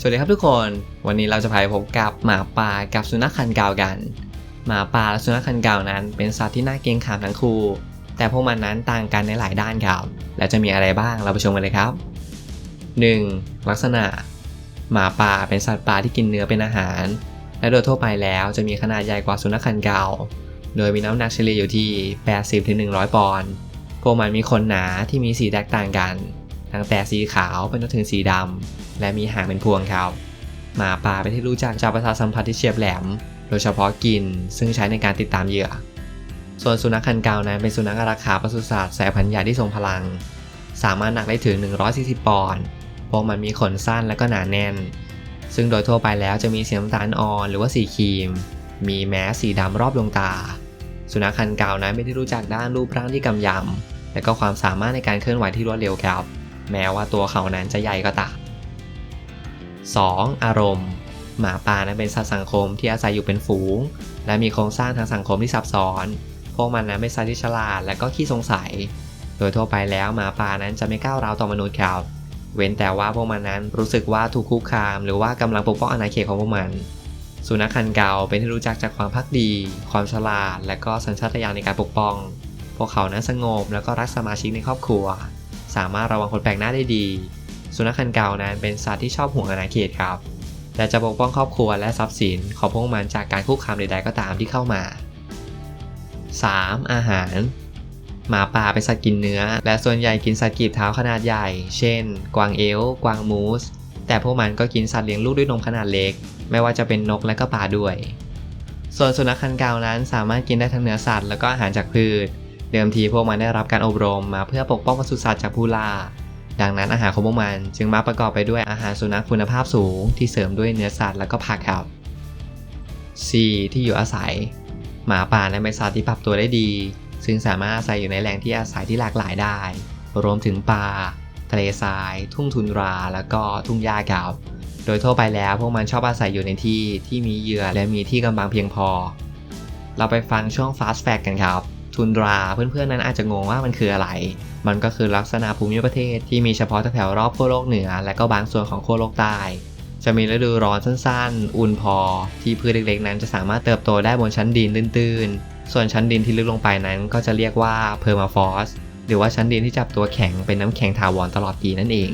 สวัสดีครับทุกคน วันนี้เราจะพาไปพบกับหมาป่ากับสุนัขคันเก่ากัน หมาป่าและสุนัขคันเก่านั้น เป็นสัตว์ที่น่าเกรงขามทั้งคู่ แต่พวกมันนั้นต่างกันในหลายด้านครับ และจะมีอะไรบ้างเราไปชมกันเลยครับ 1. ลักษณะ หมาป่าเป็นสัตว์ป่าที่กินเนื้อเป็นอาหาร และโดยทั่วไปแล้วจะมีขนาดใหญ่กว่าสุนัขคันเก่าโดยมีน้ำหนักเฉลี่ยอยู่ที่ 80-100 ปอนด์ พวกมันมีขนหนาที่มีสีแตกต่างกัน ตั้งแต่สีขาวไปจนถึงสีดำ และมีหางเป็นพวงครับ หมาป่าเป็นที่รู้จักจากประสาทสัมผัสที่เฉียบแหลม โดยเฉพาะกลิ่นซึ่งใช้ในการติดตามเหยื่อ ส่วนสุนัขคันเก่านั้นเป็นสุนัขอาราคาปศุสัตว์สายพันธุ์ใหญ่ที่ทรงพลัง สามารถหนักได้ถึง 140 ปอนด์ พวกมันมีขนสั้นและก็หนาแน่น ซึ่งโดยทั่วไปแล้วจะมีสีน้ำตาลอ่อนหรือว่าสีครีม มีแม้สีดำรอบดวงตา สุนัขคันเก่านั้นเป็นที่รู้จักด้านรูปร่างที่กำยำและก็ความสามารถในการเคลื่อนไหวที่รวดเร็วครับ แม้ว่าตัวเขานั้นจะใหญ่ก็ตาม 2. อารมณ์ หมาป่านั้นเป็นสัตว์สังคมที่อาศัยอยู่เป็นฝูง และมีโครงสร้างทางสังคมที่ซับซ้อน พวกมันนั้นเป็นสัตว์ที่ฉลาดและก็ขี้สงสัย โดยทั่วไปแล้วหมาป่านั้นจะไม่ก้าวร้าวต่อมนุษย์ครับเว้นแต่ว่าพวกมันนั้นรู้สึกว่าถูกคุกคาม หรือว่ากำลังปกป้องอาณาเขตของพวกมัน สุนัขคันเก่าเป็นที่รู้จักจากความพักดี ความฉลาด และก็สัญชาตญาณในการปกป้อง พวกเขานั้นสงบแล้วก็รักสมาชิกในครอบครัว สามารถระวังคนแปลกหน้าได้ดี สุนัขคันเก่านั้นเป็นสัตว์ที่ชอบห่วงอาณาเขตครับ และจะปกป้องครอบครัวและทรัพย์สินของพวกมันจากการคุกคามใดๆก็ตามที่เข้ามา 3. อาหาร หมาป่าเป็นสัตว์กินเนื้อ และส่วนใหญ่กินสัตว์กีบเท้าขนาดใหญ่ เช่น กวางเอลกวางมูส แต่พวกมันก็กินสัตว์เลี้ยงลูกด้วยนมขนาดเล็ก ไม่ว่าจะเป็นนกและก็ปลาด้วย ส่วนสุนัขคันเก่านั้นสามารถกินได้ทั้งเนื้อสัตว์และก็อาหารจากพืช เดิมทีพวกมันได้รับการอบรมมาเพื่อปกป้องปศุสัตว์จากผู้ล่า ดังนั้นอาหารของพวกมันจึงมาประกอบไปด้วยอาหารสุนัขคุณภาพสูง ที่เสริมด้วยเนื้อสัตว์และก็ผักครับ 4. ที่อยู่อาศัย หมาป่านั้นเป็นสัตว์ที่ปรับตัวได้ดี ซึ่งสามารถอาศัยอยู่ในแหล่งที่อาศัยที่หลากหลายได้ รวมถึงป่าทะเลทราย ทุ่งทุนรา แล้วก็ทุ่งหญ้าครับโดยทั่วไปแล้วพวกมันชอบอาศัยอยู่ในที่ที่มีเหยื่อและมีที่กำบังเพียงพอ เราไปฟังช่วง Fast Fact กันครับ ทุนรา เพื่อนๆนั้นอาจจะงงว่ามันคืออะไร มันก็คือลักษณะภูมิประเทศที่มีเฉพาะแถวรอบขั้วโลกเหนือ และก็บางส่วนของขั้วโลกใต้จะมีฤดูร้อนสั้นๆ อุ่นพอ ที่พืชเล็กๆ นั้นจะสามารถเติบโตได้บนชั้นดินตื้นๆ ส่วนชั้นดินที่ลึกลงไปนั้นก็จะเรียกว่าเพอร์มาฟอสหรือว่าชั้นดินที่จับตัวแข็งเป็นน้ำแข็งถาวรตลอดปีนั่นเอง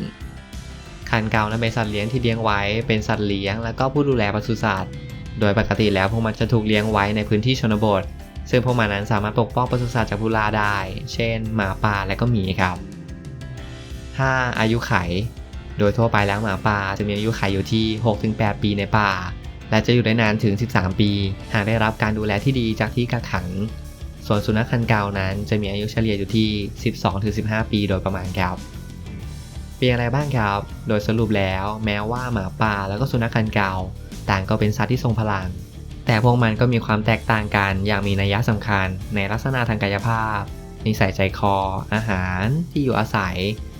คันเก่านั้นเป็นสัตว์เลี้ยงที่เลี้ยงไว้ เป็นสัตว์เลี้ยง และก็ผู้ดูแลปศุสัตว์ โดยปกติแล้วพวกมันจะถูกเลี้ยงไว้ในพื้นที่ชนบท ซึ่งพวกมันนั้นสามารถปกป้องปศุสัตว์จากผู้ล่าได้ เช่น หมาป่าและก็หมีครับ 5. อายุไข โดยทั่วไปแล้วหมาป่าจะมีอายุไขอยู่ที่ 6-8 ปีในป่า และจะอยู่ได้นานถึง 13 ปี หากได้รับการดูแลที่ดีจากที่กักขัง ส่วนสุนัขคันเก่านั้นจะมีอายุเฉลี่ยอยู่ที่ 12-15 ปีโดยประมาณครับเป็นอะไรบ้างครับ โดยสรุปแล้วแม้ว่าหมาป่าแล้วก็สุนัขคันเก่าต่างก็เป็นสัตว์ที่ทรงพลัง แต่พวกมันก็มีความแตกต่างกันอย่างมีนัยสำคัญ ในลักษณะทางกายภาพ นิสัยใจคอ อาหาร ที่อยู่อาศัย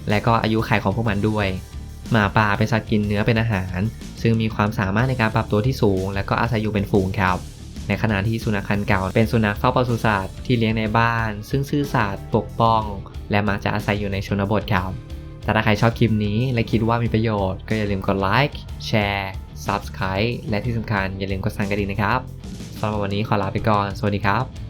และก็อายุขัยของพวกมันด้วย หมาป่าเป็นสัตว์กินเนื้อเป็นอาหาร ซึ่งมีความสามารถในการปรับตัวที่สูง และก็อาศัยอยู่เป็นฝูงครับในขณะที่สุนัขคันเก่าเป็นสุนัขเฝ้าปศุสัตว์ที่เลี้ยงในบ้าน ซึ่งซื่อสัตย์ปกป้อง และมักจะอาศัยอยู่ในชนบทครับ แต่ถ้าใครชอบคลิปนี้และคิดว่ามีประโยชน์ ก็อย่าลืมกดไลค์แชร์ Subscribe และที่สำคัญอย่าลืมกดสั่นกระดิ่งนะครับสำหรับวันนี้ขอลาไปก่อน สวัสดีครับ